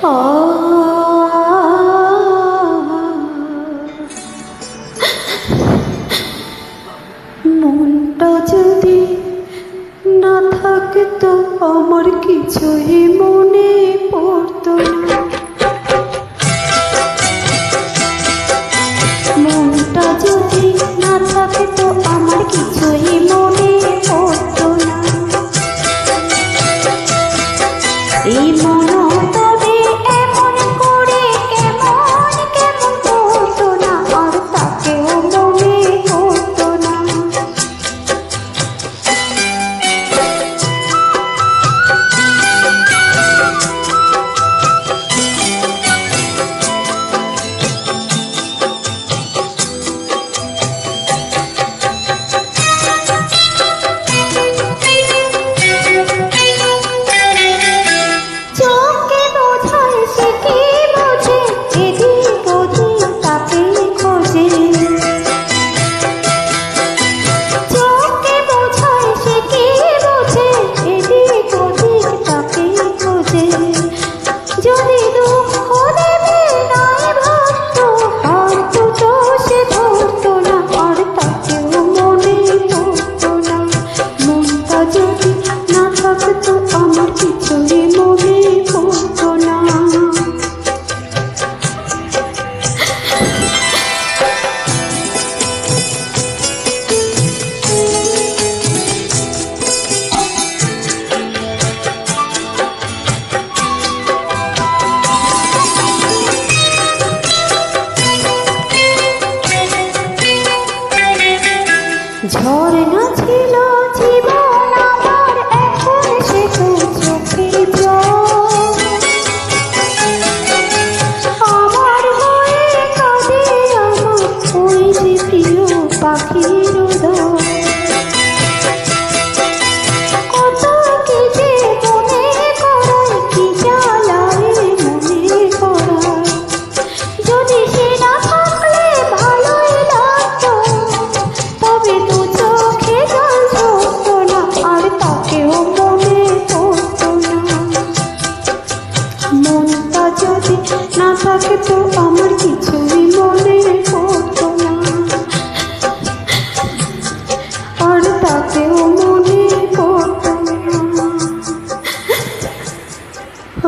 মনটা যদি না থাকতো আমার কিছুই মনে পড়তো মনটা যদি না থাকতো আমার কিছুই মনে পড়তো না। এই মনটা ঝর্ণা ছিল জীবন আমার এখন সে চোখের আমার হয়ে কাঁদে আমার ওই যে প্রিয় পাখি। তো আমার কিছুই মনে পড়তো না। আর তাতেও মনে পড়তো না।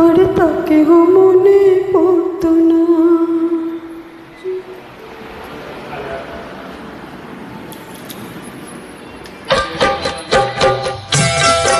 আর তাকেও মনে পড়তো না।